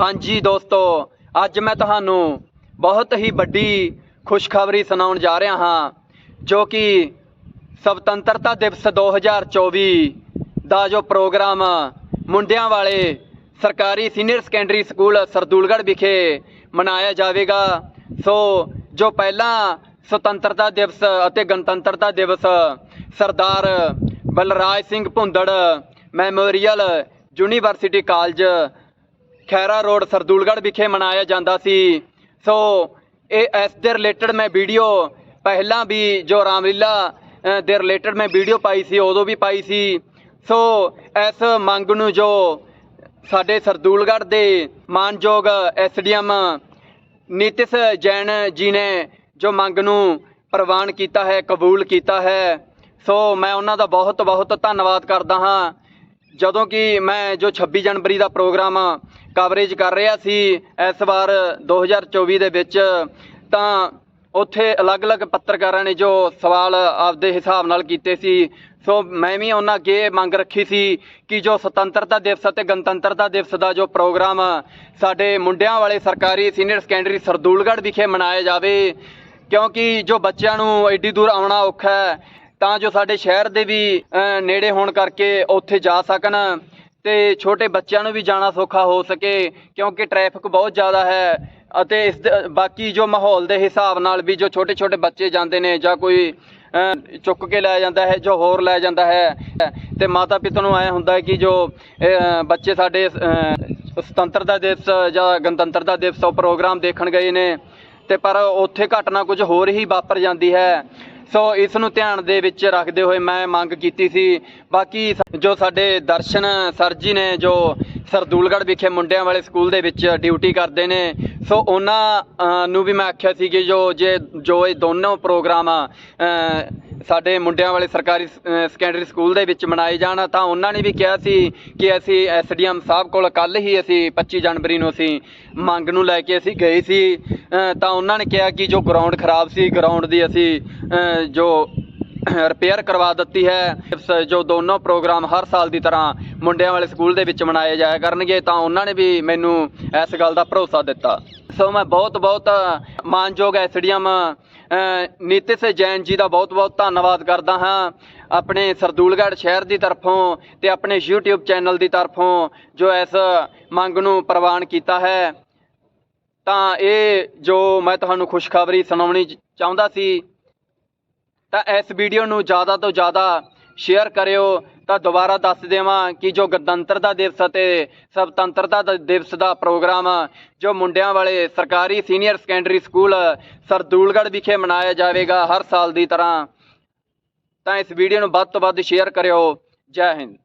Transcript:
ਹਾਂਜੀ ਦੋਸਤੋ, ਅੱਜ ਮੈਂ ਤੁਹਾਨੂੰ ਬਹੁਤ ਹੀ ਵੱਡੀ ਖੁਸ਼ਖਬਰੀ ਸੁਣਾਉਣ ਜਾ ਰਿਹਾ ਹਾਂ, ਜੋ ਕਿ ਸਵਤੰਤਰਤਾ ਦਿਵਸ 2024 ਦਾ ਜੋ ਪ੍ਰੋਗਰਾਮ ਮੁੰਡਿਆਂ ਵਾਲੇ ਸਰਕਾਰੀ ਸੀਨੀਅਰ ਸੈਕੰਡਰੀ ਸਕੂਲ ਸਰਦੂਲਗੜ੍ਹ ਵਿਖੇ ਮਨਾਇਆ ਜਾਵੇਗਾ। ਸੋ, ਜੋ ਪਹਿਲਾਂ ਸੁਤੰਤਰਤਾ ਦਿਵਸ ਅਤੇ ਗਣਤੰਤਰਤਾ ਦਿਵਸ Sardar Balraj Singh Bhundar memorial university college Khaira road Sardulgarh ਵਿਖੇ ਮਨਾਇਆ ਜਾਂਦਾ ਸੀ। ਸੋ ਇਹ ਇਸ ਦੇ ਰਿਲੇਟਡ ਮੈਂ ਵੀਡੀਓ ਪਹਿਲਾਂ ਵੀ ਜੋ ਰਾਮਲੀਲਾ ਦੇ ਰਿਲੇਟਡ ਮੈਂ ਵੀਡੀਓ ਪਾਈ ਸੀ, ਉਦੋਂ ਵੀ ਪਾਈ ਸੀ। ਸੋ ਇਸ ਮੰਗ ਨੂੰ ਜੋ ਸਾਡੇ ਸਰਦੂਲਗੜ੍ਹ ਦੇ ਮਾਨਯੋਗ ਐਸਡੀਐਮ ਨੀਤਿਸ ਜੈਨ ਜੀ ਨੇ ਜੋ ਮੰਗ ਨੂੰ ਪ੍ਰਵਾਨ ਕੀਤਾ ਹੈ, ਕਬੂਲ ਕੀਤਾ ਹੈ। ਸੋ ਮੈਂ ਉਹਨਾਂ ਦਾ ਬਹੁਤ ਬਹੁਤ ਧੰਨਵਾਦ ਕਰਦਾ ਹਾਂ। ਜਦੋਂ ਕਿ ਮੈਂ ਜੋ 26 ਜਨਵਰੀ ਦਾ ਪ੍ਰੋਗਰਾਮ ਕਵਰੇਜ ਕਰ ਰਿਹਾ ਸੀ ਇਸ ਵਾਰ 2024 ਦੇ ਵਿੱਚ, ਤਾਂ ਉੱਥੇ ਅਲੱਗ-ਅਲੱਗ ਪੱਤਰਕਾਰਾਂ ਨੇ ਜੋ ਸਵਾਲ ਆਪਦੇ ਹਿਸਾਬ ਨਾਲ ਕੀਤੇ ਸੀ। ਸੋ ਮੈਂ ਵੀ ਉਹਨਾਂ ਅੱਗੇ ਮੰਗ ਰੱਖੀ ਸੀ ਕਿ ਜੋ ਸੁਤੰਤਰਤਾ ਦਿਵਸ ਅਤੇ ਗਣਤੰਤਰਤਾ ਦਿਵਸ ਦਾ ਜੋ ਪ੍ਰੋਗਰਾਮ ਸਾਡੇ ਮੁੰਡਿਆਂ ਵਾਲੇ ਸਰਕਾਰੀ ਸੀਨੀਅਰ ਸੈਕੰਡਰੀ ਸਰਦੂਲਗੜ੍ਹ ਵਿਖੇ ਮਨਾਇਆ ਜਾਵੇ, ਕਿਉਂਕਿ ਜੋ ਬੱਚਿਆਂ ਨੂੰ ਐਡੀ ਦੂਰ ਆਉਣਾ ਔਖਾ ਹੈ ਤਾਂ ਜੋ ਸਾਡੇ ਸ਼ਹਿਰ ਦੇ ਵੀ ਨੇੜੇ ਹੋਣ ਕਰਕੇ ਉੱਥੇ ਜਾ ਸਕਣ ਤੇ ਛੋਟੇ ਬੱਚਿਆਂ ਨੂੰ ਵੀ ਜਾਣਾ ਸੌਖਾ ਹੋ ਸਕੇ, ਕਿਉਂਕਿ ਟ੍ਰੈਫਿਕ ਬਹੁਤ ਜ਼ਿਆਦਾ ਹੈ ਅਤੇ ਇਸ ਦੇ- ਬਾਕੀ ਜੋ ਮਾਹੌਲ ਦੇ ਹਿਸਾਬ ਨਾਲ ਵੀ ਜੋ ਛੋਟੇ ਛੋਟੇ ਬੱਚੇ ਜਾਂਦੇ ਨੇ ਜਾਂ ਕੋਈ ਚੁੱਕ ਕੇ ਲੈ ਜਾਂਦਾ ਹੈ, ਜੋ ਹੋਰ ਲੈ ਜਾਂਦਾ ਹੈ, ਤੇ ਮਾਤਾ ਪਿਤਾ ਨੂੰ ਐ ਹੁੰਦਾ ਕਿ ਜੋ ਬੱਚੇ ਸਾਡੇ ਸੁਤੰਤਰਤਾ ਦਿਵਸ ਜਾਂ ਗਣਤੰਤਰਤਾ ਦਿਵਸ ਉਹ ਪ੍ਰੋਗਰਾਮ ਦੇਖਣ ਗਏ ਨੇ, ਤੇ ਪਰ ਉੱਥੇ ਘਟਨਾ ਕੁਝ ਹੋਰ ਹੀ ਵਾਪਰ ਜਾਂਦੀ ਹੈ। ਸੋ ਇਸ ਨੂੰ ਧਿਆਨ ਦੇ ਵਿੱਚ ਰੱਖਦੇ ਹੋਏ ਮੈਂ ਮੰਗ ਕੀਤੀ ਸੀ। ਬਾਕੀ ਜੋ ਸਾਡੇ ਦਰਸ਼ਨ ਸਰ ਜੀ ਨੇ, ਜੋ ਸਰਦੂਲਗੜ੍ਹ ਵਿਖੇ ਮੁੰਡਿਆਂ ਵਾਲੇ ਸਕੂਲ ਦੇ ਵਿੱਚ ਡਿਊਟੀ ਕਰਦੇ ਨੇ, ਸੋ ਉਹਨਾਂ ਨੂੰ ਵੀ ਮੈਂ ਆਖਿਆ ਸੀ ਕਿ ਜੋ, ਜੇ, ਜੋ ਇਹ ਦੋਨੋਂ ਪ੍ਰੋਗਰਾਮ ਸਾਡੇ ਮੁੰਡਿਆਂ ਵਾਲੇ ਸਰਕਾਰੀ ਸੈਕੰਡਰੀ ਸਕੂਲ ਦੇ ਵਿੱਚ ਮਨਾਏ ਜਾਣ, ਤਾਂ ਉਹਨਾਂ ਨੇ ਵੀ ਕਿਹਾ ਸੀ ਕਿ ਅਸੀਂ ਐਸਡੀਐਮ ਸਾਹਿਬ ਕੋਲ ਕੱਲ ਹੀ ਅਸੀਂ 25 ਜਨਵਰੀ ਨੂੰ ਅਸੀਂ ਮੰਗ ਨੂੰ ਲੈ ਕੇ ਅਸੀਂ ਗਏ ਸੀ। ਤਾਂ ਉਹਨਾਂ ਨੇ ਕਿਹਾ ਕਿ ਜੋ ਗਰਾਊਂਡ ਖਰਾਬ ਸੀ ਗਰਾਊਂਡ ਦੀ ਅਸੀਂ ਜੋ ਰਿਪੇਅਰ ਕਰਵਾ ਦਿੱਤੀ ਹੈ ਜੋ ਦੋਨੋਂ ਪ੍ਰੋਗਰਾਮ ਹਰ ਸਾਲ ਦੀ ਤਰ੍ਹਾਂ ਮੁੰਡਿਆਂ ਵਾਲੇ ਸਕੂਲ ਦੇ ਵਿੱਚ ਮਨਾਏ ਜਾਇਆ ਕਰਨਗੇ, ਤਾਂ ਉਹਨਾਂ ਨੇ ਵੀ ਮੈਨੂੰ ਇਸ ਗੱਲ ਦਾ ਭਰੋਸਾ ਦਿੱਤਾ। ਸੋ ਮੈਂ ਬਹੁਤ ਬਹੁਤ ਮਾਨਯੋਗ ਐਸਡੀਐਮ ਨੀਤਿਸ ਜੈਨ ਜੀ ਦਾ ਬਹੁਤ ਬਹੁਤ ਧੰਨਵਾਦ ਕਰਦਾ ਹਾਂ। ਆਪਣੇ ਸਰਦੂਲਗੜ੍ਹ ਸ਼ਹਿਰ ਦੀ ਤਰਫੋਂ ਤੇ ਆਪਣੇ YouTube ਚੈਨਲ ਦੀ ਤਰਫੋਂ ਜੋ ਇਸ ਮੰਗ ਨੂੰ ਪ੍ਰਵਾਨ ਕੀਤਾ ਹੈ। ਤਾਂ ਇਹ ਜੋ ਮੈਂ ਤੁਹਾਨੂੰ ਖੁਸ਼ਖਬਰੀ ਸੁਣਾਉਣੀ ਚ- ਚਾਹੁੰਦਾ ਸੀ, ਤਾਂ ਇਸ ਵੀਡੀਓ ਨੂੰ ਜ਼ਿਆਦਾ ਤੋਂ ਜ਼ਿਆਦਾ ਸ਼ੇਅਰ ਕਰਿਓ, ਤਾਂ ਦੁਬਾਰਾ ਦੱਸ ਦੇਵਾਂ ਕਿ ਜੋ ਗਣਤੰਤਰਤਾ ਦਿਵਸ ਅਤੇ ਸੁਤੰਤਰਤਾ ਦਿਵਸ ਦਾ ਪ੍ਰੋਗਰਾਮ ਜੋ ਮੁੰਡਿਆਂ ਵਾਲੇ ਸਰਕਾਰੀ ਸੀਨੀਅਰ ਸੈਕੰਡਰੀ ਸਕੂਲ ਸਰਦੂਲਗੜ੍ਹ ਵਿਖੇ ਮਨਾਇਆ ਜਾਵੇਗਾ ਹਰ ਸਾਲ ਦੀ ਤਰ੍ਹਾਂ, ਤਾਂ ਇਸ ਵੀਡੀਓ ਨੂੰ ਵੱਧ ਤੋਂ ਵੱਧ ਸ਼ੇਅਰ ਕਰਿਓ। ਜੈ ਹਿੰਦ।